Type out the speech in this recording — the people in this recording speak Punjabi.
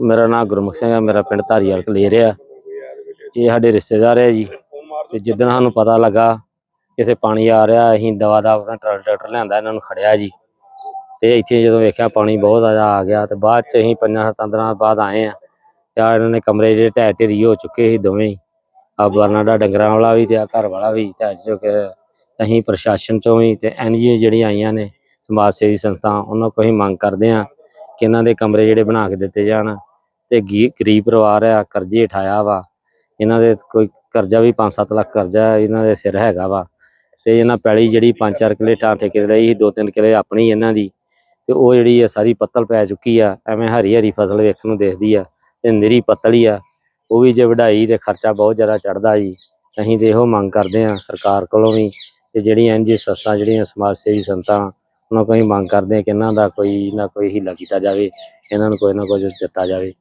ਮੇਰਾ ਨਾਮ ਗੁਰਮੁਖ ਸਿੰਘ ਹੈ, ਮੇਰਾ ਪਿੰਡ ਧਾਰੀਵਾਲ ਕਲੇਰ ਆ। ਇਹ ਸਾਡੇ ਰਿਸ਼ਤੇਦਾਰ ਹੈ ਜੀ। ਤੇ ਜਿੱਦਣ ਸਾਨੂੰ ਪਤਾ ਲੱਗਾ ਕਿ ਪਾਣੀ ਆ ਰਿਹਾ, ਅਸੀਂ ਦਵਾ ਦਾ ਆਪਣਾ ਟਰੈਕਟਰ ਲਿਆਂਦਾ, ਇਹਨਾਂ ਨੂੰ ਖੜਿਆ ਜੀ। ਤੇ ਇੱਥੇ ਜਦੋਂ ਵੇਖਿਆ ਪਾਣੀ ਬਹੁਤ ਜ਼ਿਆਦਾ ਆ ਗਿਆ, ਤੇ ਬਾਅਦ ਚ ਅਸੀਂ ਪੰਜਾਂ ਸੱਤਾਂ ਦਿਨਾਂ ਬਾਅਦ ਆਏ ਆ। ਤੇ ਆਹ ਇਹਨਾਂ ਨੇ ਕਮਰੇ ਜਿਹੜੇ ਢਹਿ ਢੇਰੀ ਹੋ ਚੁੱਕੇ ਸੀ ਦੋਵੇਂ। ਆ ਬਰਨਾਡਾ ਡੰਗਰਾਂ ਵਾਲਾ ਵੀ ਤੇ ਆ ਘਰ ਵਾਲਾ ਵੀ ਢਹਿ ਚੁੱਕੇ ਅਸੀਂ ਪ੍ਰਸ਼ਾਸਨ ਚੋਂ ਵੀ ਤੇ ਐਨਜੀਓ ਜਿਹੜੀਆਂ ਆਈਆਂ ਨੇ, ਸਮਾਜ ਸੇਵੀ ਸੰਸਥਾ ਉਹਨਾਂ ਕੋਲ ਹੀ ਮੰਗ ਕਰਦੇ ਆ ਕਿ ਇਹਨਾਂ ਦੇ ਕਮਰੇ ਜਿਹੜੇ ਬਣਾ ਕੇ ਦਿੱਤੇ ਜਾਣ। ਤੇ ਗੀ- ਗਰੀਬ ਪਰਿਵਾਰ ਆ, ਕਰਜ਼ੇ ਉਠਾਇਆ ਵਾ। ਇਹਨਾਂ ਦੇ ਕੋਈ ਕਰਜ਼ਾ ਵੀ 5-7 ਲੱਖ ਕਰਜ਼ਾ ਇਹਨਾਂ ਦੇ ਸਿਰ ਹੈਗਾ ਵਾ। ਤੇ ਇਹਨਾਂ ਪੈਲੀ ਜਿਹੜੀ 5-4 ਕਿਲੇ ਠਾਂ ਠੇਕੇ ਲਈ ਸੀ, ਦੋ ਤਿੰਨ ਕਿਲੇ ਆਪਣੀ ਇਹਨਾਂ ਦੀ। ਤੇ ਉਹ ਜਿਹੜੀ ਆ ਸਾਰੀ ਪੱਤਲ ਪੈ ਚੁੱਕੀ ਆ, ਐਵੇਂ ਹਰੀ ਹਰੀ ਫਸਲ ਵੇਖਣ ਨੂੰ ਦੇਖਦੀ ਆ ਤੇ ਨਿਰੀ ਪੱਤਲ ਹੀ ਆ। ਉਹ ਵੀ ਜੇ ਵਢਾਈ ਤੇ ਖਰਚਾ ਬਹੁਤ ਜ਼ਿਆਦਾ ਚੜਦਾ ਜੀ। ਅਸੀਂ ਤੇ ਇਹੋ ਮੰਗ ਕਰਦੇ ਆ ਸਰਕਾਰ ਕੋਲੋਂ ਵੀ ਤੇ ਜਿਹੜੀਆਂ ਐਨਜੀ ਸੰਸਥਾ, ਜਿਹੜੀਆਂ ਸਮਾਜ ਸੇਵੀ ਸੰਸਥਾ, ਉਹਨਾਂ ਕੋਲ ਹੀ ਮੰਗ ਕਰਦੇ ਆ ਕਿ ਇਹਨਾਂ ਦਾ ਕੋਈ ਨਾ ਕੋਈ ਹੀਲਾ ਕੀਤਾ ਜਾਵੇ, ਇਹਨਾਂ ਨੂੰ ਕੋਈ ਨਾ ਕੁਝ ਦਿੱਤਾ ਜਾਵੇ।